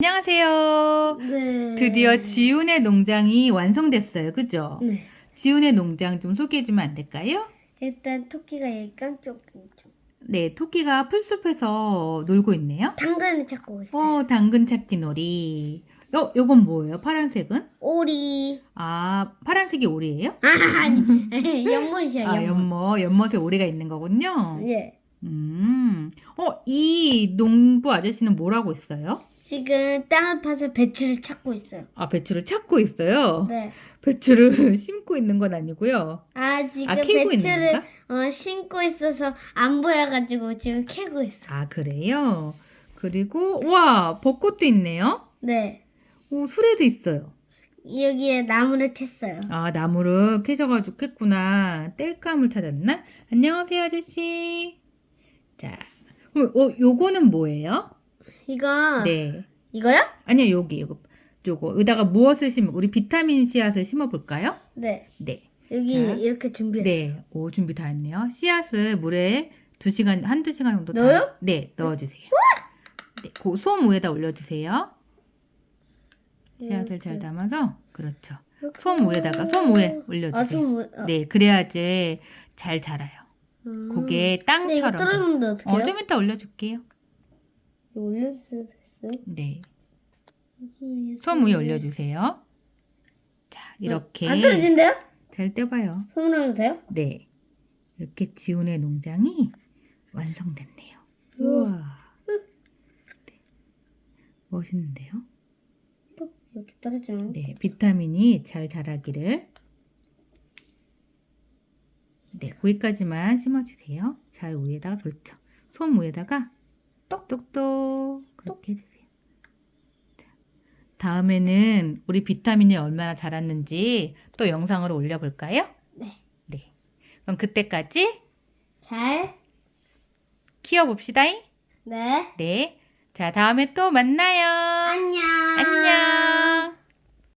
안녕하세요. 네. 드디어 지훈의 농장이 완성됐어요. 그죠? 네. 지훈의 농장 좀 소개해주면 안 될까요? 일단 토끼가 여기 깡쪽 네, 토끼가 풀숲에서 놀고 있네요. 당근을 찾고 있어요. 어, 당근 찾기 놀이. 어, 요건 뭐예요? 파란색은? 오리. 아, 파란색이 오리예요? 아 아니 연못이야 아, 연못. 연못, 연못에 오리가 있는 거군요. 예. 음, 어, 이 농부 아저씨는 뭐라고 있어요? 지금 땅을 파서 배추를 찾고 있어요. 아, 배추를 찾고 있어요. 네. 배추를 심고 있는 건 아니고요. 아 지금 아, 캐고 있는 배추를? 어, 심고 있어서 안 보여가지고 지금 캐고 있어. 아, 그래요? 그리고, 와, 벚꽃도 있네요? 네. 오, 수레도 있어요. 여기에 나무를 캤어요. 아, 나무를 캐셔가지고 캤구나. 땔감을 찾았나? 안녕하세요, 아저씨. 자, 어, 요거는 뭐예요? 이거 네. 이거요? 아니요, 여기, 요거. 요거. 여기다가 무엇을 심어, 우리 비타민 씨앗을 심어 볼까요? 네. 네. 여기 자. 이렇게 준비했어 요. 네. 오, 준비 다 했네요. 씨앗을 물에 두시간 한두 시간 정도 다- 넣어요? 네, 넣어 주세요. 네, 그솜 위에다 올려 주세요. 씨앗을 잘 담아서, 그렇죠. 솜 위에다가, 솜 위에 올려주세요. 아, 솜 위에. 아. 네, 그래야지 잘 자라요. 음. 그게 근데 이거 땅처럼. 떨어지는데 어떡해요? 어, 좀 이따 올려줄게요. 있어요? 네. 솜솜 위에 올려주세요. 자, 이렇게. 안 떨어진대요? 잘 떼봐요. 손으로 해도 돼요? 네. 이렇게 지훈의 농장이 완성됐네요. 우와. 네. 멋있는데요? 또 이렇게 떨어지면 네. 비타민이 잘 자라기를. 네. 거기까지만 심어주세요. 잘 위에다가, 그렇죠. 솜 위에다가 똑똑똑. 그렇게 해주세요. 자, 다음에는 우리 비타민이 얼마나 자랐는지 또 영상으로 올려볼까요? 네. 네. 그럼 그때까지 잘. 키워봅시다. 네. 네. 자, 다음에 또 만나요. 안녕. 안녕.